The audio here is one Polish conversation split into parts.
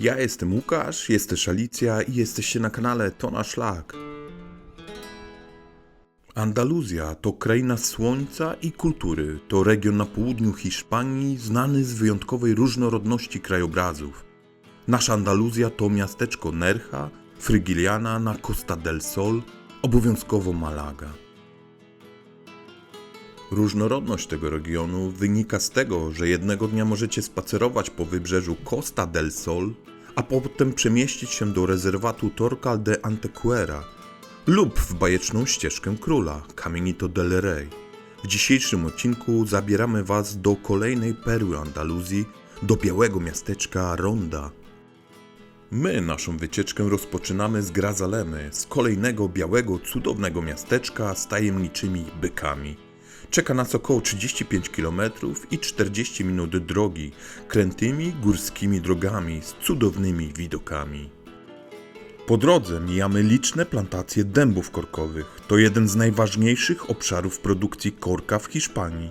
Ja jestem Łukasz, jesteś Alicja i jesteście na kanale To Nasz Szlak. Andaluzja to kraina słońca i kultury. To region na południu Hiszpanii znany z wyjątkowej różnorodności krajobrazów. Nasza Andaluzja to miasteczko Nerja, Frygiliana na Costa del Sol, obowiązkowo Malaga. Różnorodność tego regionu wynika z tego, że jednego dnia możecie spacerować po wybrzeżu Costa del Sol, a potem przemieścić się do rezerwatu Torcal de Antequera lub w bajeczną ścieżkę króla Caminito del Rey. W dzisiejszym odcinku zabieramy Was do kolejnej perły Andaluzji, do białego miasteczka Ronda. My naszą wycieczkę rozpoczynamy z Grazalemy, z kolejnego białego, cudownego miasteczka z tajemniczymi bykami. Czeka nas około 35 km i 40 minut drogi, krętymi górskimi drogami z cudownymi widokami. Po drodze mijamy liczne plantacje dębów korkowych. To jeden z najważniejszych obszarów produkcji korka w Hiszpanii,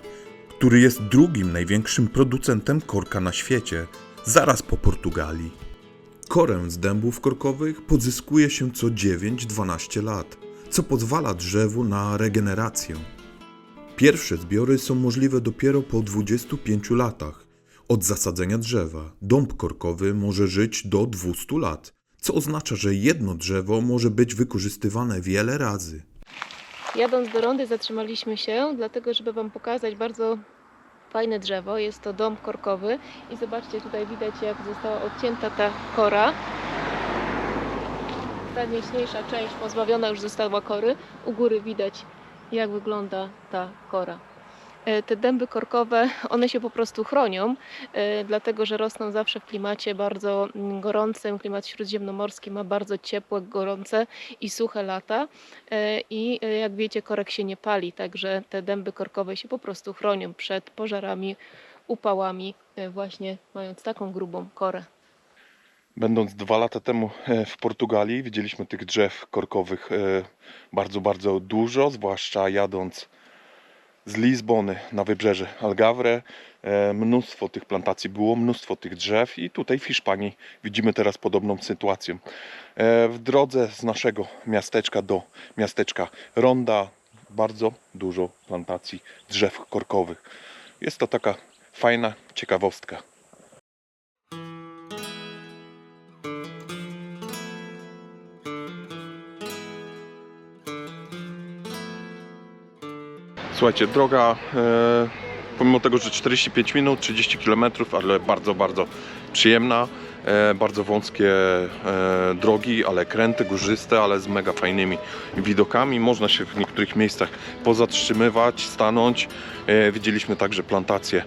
który jest drugim największym producentem korka na świecie, zaraz po Portugalii. Korę z dębów korkowych pozyskuje się co 9-12 lat, co pozwala drzewu na regenerację. Pierwsze zbiory są możliwe dopiero po 25 latach. Od zasadzenia drzewa dąb korkowy może żyć do 200 lat, co oznacza, że jedno drzewo może być wykorzystywane wiele razy. Jadąc do rondy zatrzymaliśmy się, dlatego żeby Wam pokazać bardzo fajne drzewo. Jest to dom korkowy i zobaczcie, tutaj widać jak została odcięta ta kora. Ta mniejsza część pozbawiona już została kory. U góry widać jak wygląda ta kora. E, Te dęby korkowe, one się po prostu chronią, e, dlatego że rosną zawsze w klimacie bardzo mm, gorącym. Klimat śródziemnomorski ma bardzo ciepłe, gorące i suche lata. E, I jak wiecie, korek się nie pali, także te dęby korkowe się po prostu chronią przed pożarami, upałami, właśnie mając taką grubą korę. Będąc dwa lata temu e, w Portugalii, widzieliśmy tych drzew korkowych e, bardzo, bardzo dużo, zwłaszcza jadąc z Lizbony na wybrzeże Algarve. E, Mnóstwo tych plantacji było, mnóstwo tych drzew i tutaj w Hiszpanii widzimy teraz podobną sytuację. W drodze z naszego miasteczka do miasteczka Ronda bardzo dużo plantacji drzew korkowych. Jest to taka fajna ciekawostka. Słuchajcie, droga e, pomimo tego, że 45 minut, 30 km, ale bardzo, bardzo przyjemna. E, bardzo wąskie e, drogi, ale kręty górzyste, ale z mega fajnymi widokami. Można się w niektórych miejscach pozatrzymywać, stanąć. Widzieliśmy także plantacje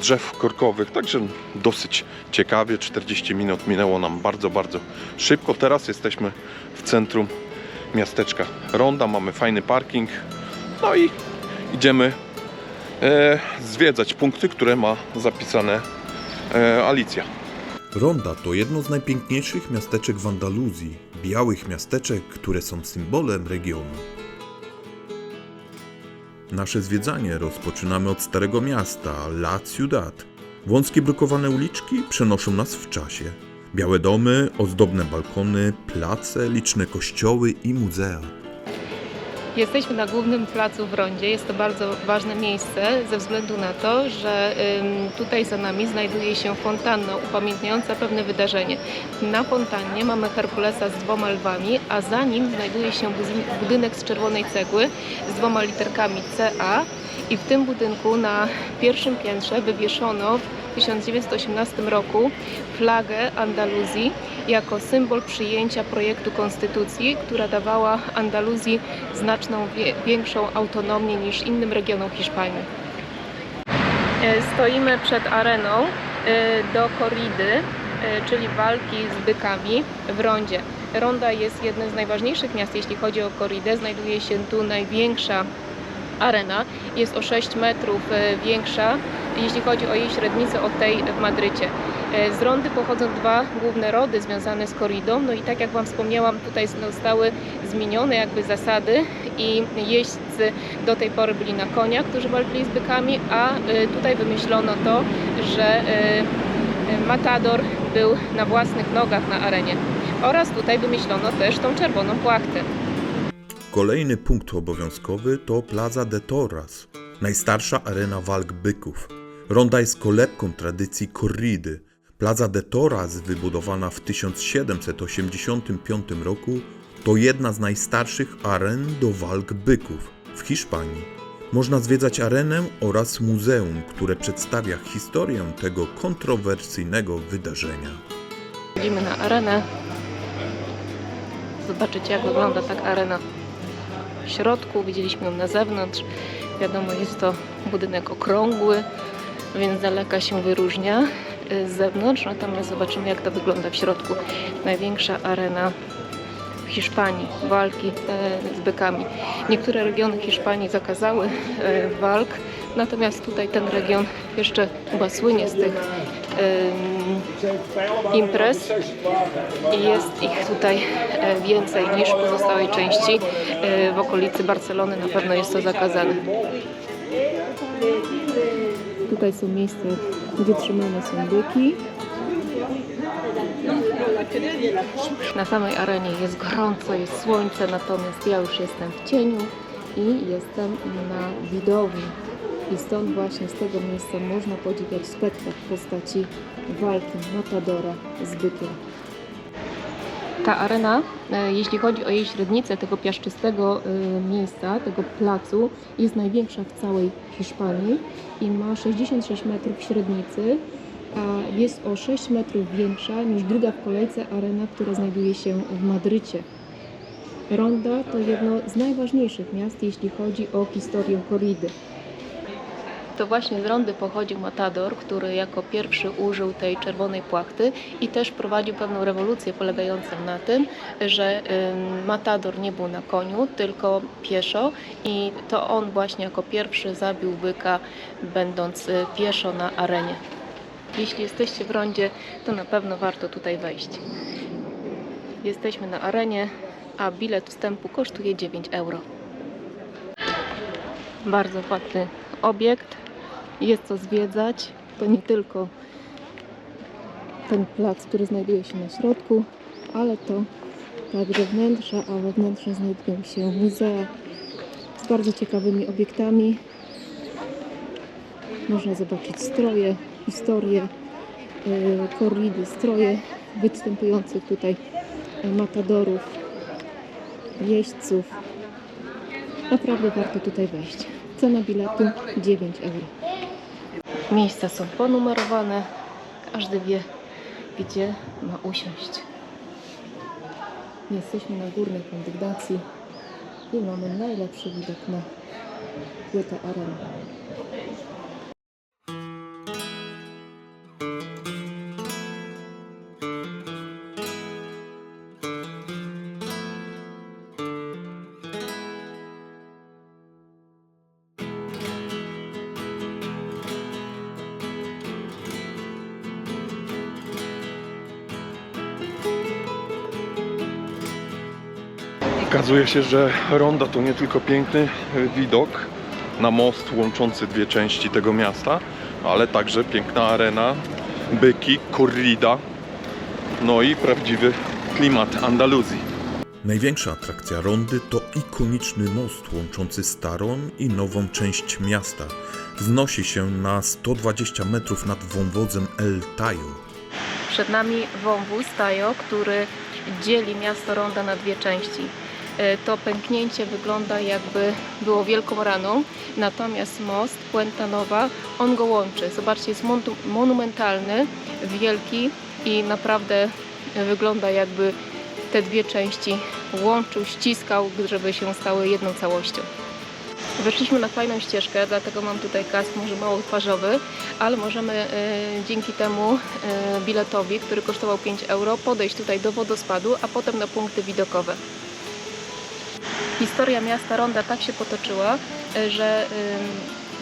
drzew korkowych, także dosyć ciekawie. 40 minut minęło nam bardzo, bardzo szybko. Teraz jesteśmy w centrum miasteczka Ronda, mamy fajny parking. No i idziemy e, zwiedzać punkty, które ma zapisane e, Alicja. Ronda to jedno z najpiękniejszych miasteczek w Andaluzji, białych miasteczek, które są symbolem regionu. Nasze zwiedzanie rozpoczynamy od Starego Miasta, La Ciudad. Wąskie brukowane uliczki przenoszą nas w czasie. Białe domy, ozdobne balkony, place, liczne kościoły i muzea. Jesteśmy na głównym placu w Rondzie. Jest to bardzo ważne miejsce ze względu na to, że tutaj za nami znajduje się fontanna upamiętniająca pewne wydarzenie. Na fontannie mamy Herkulesa z dwoma lwami, a za nim znajduje się budynek z czerwonej cegły z dwoma literkami CA i w tym budynku na pierwszym piętrze wywieszono w 1918 roku flagę Andaluzji jako symbol przyjęcia projektu konstytucji, która dawała Andaluzji znaczną większą autonomię niż innym regionom Hiszpanii. E, Stoimy przed areną e, do korridy, e, czyli walki z bykami w rondzie. Ronda jest jednym z najważniejszych miast, jeśli chodzi o korridę. Znajduje się tu największa arena. Jest o 6 metrów większa, jeśli chodzi o jej średnicę od tej w Madrycie. E, Z rondy pochodzą dwa główne rody związane z korridą. No i tak jak Wam wspomniałam, tutaj zostały zmienione jakby zasady i jeźdźcy do tej pory byli na koniach, którzy walczyli z bykami, a e, tutaj wymyślono to, że e, matador był na własnych nogach na arenie. Oraz tutaj wymyślono też tą czerwoną płachtę. Kolejny punkt obowiązkowy to Plaza de Toras, najstarsza arena walk byków. Ronda jest kolebką tradycji corridy. Plaza de Toras, wybudowana w 1785 roku, to jedna z najstarszych aren do walk byków w Hiszpanii. Można zwiedzać arenę oraz muzeum, które przedstawia historię tego kontrowersyjnego wydarzenia. Wchodzimy na arenę. Zobaczycie, jak wygląda tak arena w środku. Widzieliśmy ją na zewnątrz. Wiadomo, jest to budynek okrągły, więc daleka się wyróżnia y, z zewnątrz. Natomiast zobaczymy, jak to wygląda w środku. Największa arena w Hiszpanii, walki e, z bykami. Niektóre regiony Hiszpanii zakazały e, walk, natomiast tutaj ten region jeszcze chyba słynie z tych imprez i jest ich tutaj więcej niż w pozostałej części. W okolicy Barcelony na pewno jest to zakazane. Tutaj są miejsca, gdzie trzymane są byki. Na samej arenie jest gorąco, jest słońce, natomiast ja już jestem w cieniu i jestem na widowni. I stąd właśnie z tego miejsca można podziwiać spektakl w postaci walki Matadora z bykiem. Ta arena, e, jeśli chodzi o jej średnicę tego piaszczystego e, miejsca, tego placu, jest największa w całej Hiszpanii i ma 66 metrów średnicy, a jest o 6 metrów większa niż druga w kolejce arena, która znajduje się w Madrycie. Ronda to jedno z najważniejszych miast, jeśli chodzi o historię korridy. To właśnie z Rondy pochodził Matador, który jako pierwszy użył tej czerwonej płachty i też prowadził pewną rewolucję polegającą na tym, że Matador nie był na koniu, tylko pieszo i to on właśnie jako pierwszy zabił byka, będąc y, pieszo na arenie. Jeśli jesteście w rondzie, to na pewno warto tutaj wejść. Jesteśmy na arenie, a bilet wstępu kosztuje 9 euro. Bardzo ładny obiekt. Jest co zwiedzać. To nie tylko ten plac, który znajduje się na środku, ale to także wnętrza, a we wnętrzu znajdują się muzea z bardzo ciekawymi obiektami. Można zobaczyć stroje, historię yy, korridy, stroje występujących tutaj matadorów, jeźdźców. Naprawdę warto tutaj wejść. Cena biletu 9 euro. Miejsca są ponumerowane. Każdy wie, gdzie ma usiąść. Jesteśmy na górnej kondygnacji i mamy najlepszy widok na płytę areny. Okazuje się, że ronda to nie tylko piękny y, widok na most łączący dwie części tego miasta, ale także piękna arena, byki, corrida, no i prawdziwy klimat Andaluzji. Największa atrakcja rondy to ikoniczny most łączący starą i nową część miasta. Wznosi się na 120 metrów nad wąwozem El Tajo. Przed nami wąwóz Tajo, który dzieli miasto Ronda na dwie części. E, To pęknięcie wygląda jakby było wielką raną, natomiast most Puenta Nowa, on go łączy. Zobaczcie, jest monu- monumentalny, wielki i naprawdę wygląda jakby te dwie części łączył, ściskał, żeby się stały jedną całością. Weszliśmy na fajną ścieżkę, dlatego mam tutaj kask może mało twarzowy, ale możemy e, dzięki temu e, biletowi, który kosztował 5 euro, podejść tutaj do wodospadu, a potem na punkty widokowe. Historia miasta Ronda tak się potoczyła, e, że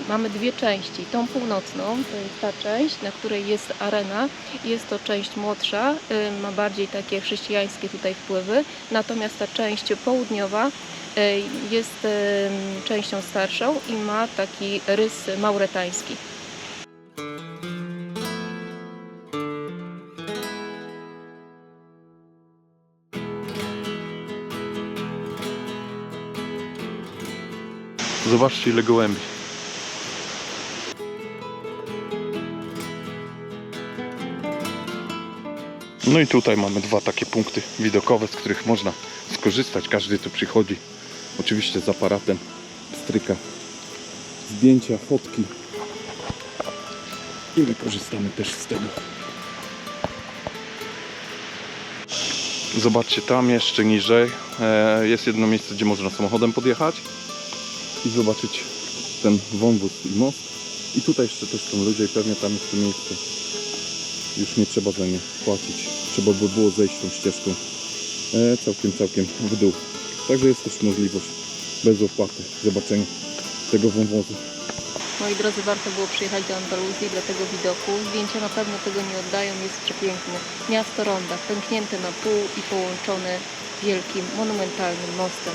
mamy dwie części. Tą północną, ta część, na której jest arena, jest to część młodsza, e, ma bardziej takie chrześcijańskie tutaj wpływy, natomiast ta część południowa e, jest częścią starszą i ma taki rys mauretański. Zobaczcie ile gołębi. No i tutaj mamy dwa takie punkty widokowe, z których można skorzystać. Każdy tu przychodzi. Oczywiście z aparatem stryka zdjęcia, fotki. I my korzystamy też z tego. Zobaczcie, tam jeszcze niżej e, jest jedno miejsce, gdzie można samochodem podjechać i zobaczyć ten wąwóz i most. I tutaj jeszcze też są ludzie i pewnie tam jest to miejsce. Już nie trzeba za nie płacić. Trzeba by było zejść tą ścieżką e, całkiem, całkiem w dół. Także jest też możliwość bez opłaty zobaczenia tego wąwozu. Moi drodzy, warto było przyjechać do Andaluzji dla tego widoku. Zdjęcia na pewno tego nie oddają, jest przepiękne. Miasto Ronda, pęknięte na pół i połączone wielkim, monumentalnym mostem.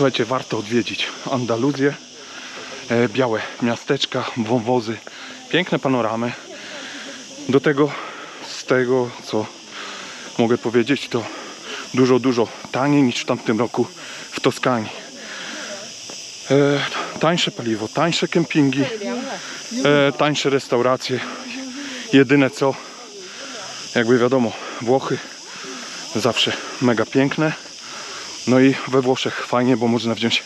Słuchajcie, warto odwiedzić Andaluzję. E, białe miasteczka, wąwozy, piękne panoramy. Do tego, z tego co mogę powiedzieć, to dużo, dużo taniej niż w tamtym roku w Toskanii. E, tańsze paliwo, tańsze kempingi, e, tańsze restauracje. Jedyne co, jakby wiadomo, Włochy zawsze mega piękne. No i we Włoszech fajnie, bo można wziąć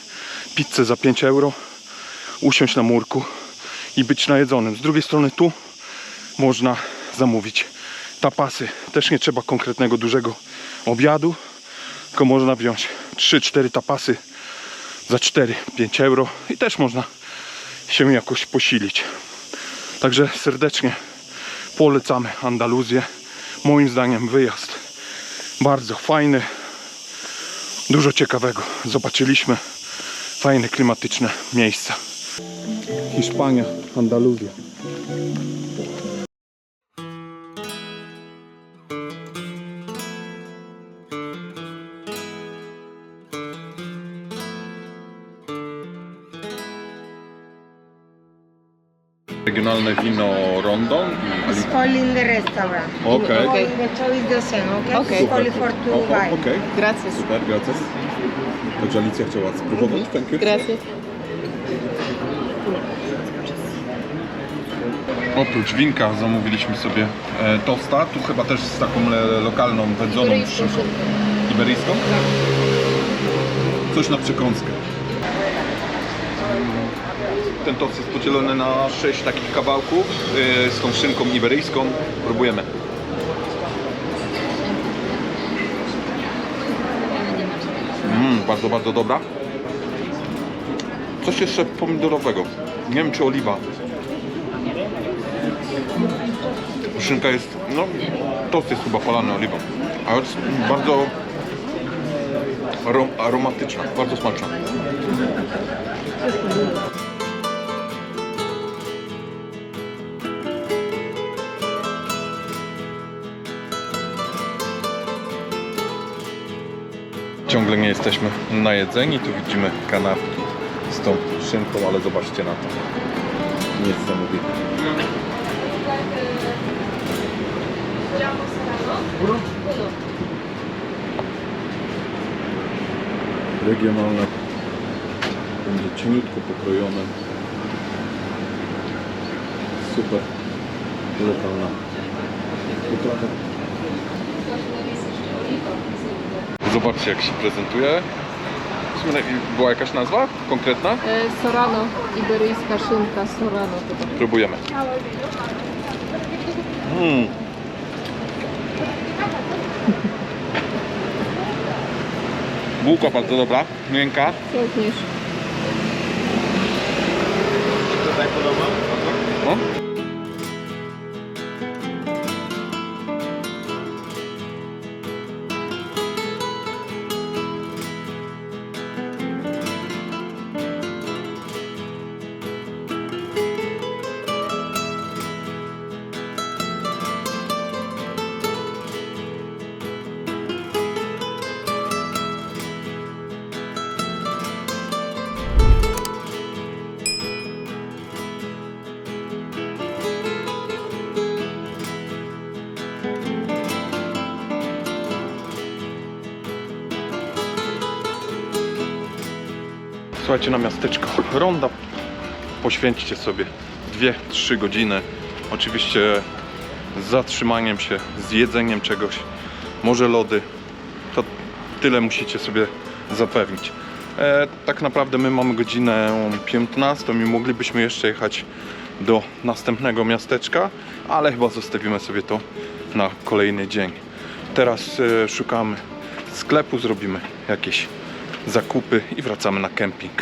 pizzę za 5 euro, usiąść na murku i być najedzonym. Z drugiej strony tu można zamówić tapasy. Też nie trzeba konkretnego dużego obiadu, tylko można wziąć 3-4 tapasy za 4-5 euro i też można się jakoś posilić. Także serdecznie polecamy Andaluzję. Moim zdaniem wyjazd bardzo fajny, dużo ciekawego zobaczyliśmy. Fajne, klimatyczne miejsca. Hiszpania, Andaluzja. Regionalne wino Rondon i It's only in the restaurant. Okej. Only the choice the same, okay? Okay. It's only for two wine. Okej, Gracias. super, gracias. Także Alicja chciała spróbować. Thank you. Gracias. Oprócz winka zamówiliśmy sobie e, tosta, tu chyba też z taką le, lokalną wędzoną szynką iberyjską. Coś na przekąskę. Ten tost jest podzielony na 6 takich kawałków e, z tą szynką iberyjską. Próbujemy. Mmm, bardzo, bardzo dobra. Coś jeszcze pomidorowego. Nie wiem czy oliwa. Szynka jest, no, tost jest chyba polany oliwą, ale jest bardzo arom, aromatyczna, bardzo smaczna. Ciągle nie jesteśmy najedzeni, tu widzimy kanapki z tą szynką, ale zobaczcie na to. Niesamowite. regionalne. Będzie cieniutko pokrojone. Super. Lokalna. Potrawa zobaczcie jak się prezentuje była jakaś nazwa konkretna? E, Sorano, iberyjska szynka Sorano chyba. Próbujemy. Mm. Bułka bardzo dobra, miękka. Również. No. Słuchajcie, na miasteczko Ronda poświęćcie sobie 2-3 godziny. Oczywiście z zatrzymaniem się, z jedzeniem czegoś, może lody. To tyle musicie sobie zapewnić. E, tak naprawdę my mamy godzinę 15 i moglibyśmy jeszcze jechać do następnego miasteczka, ale chyba zostawimy sobie to na kolejny dzień. Teraz e, szukamy sklepu, zrobimy jakieś zakupy i wracamy na kemping.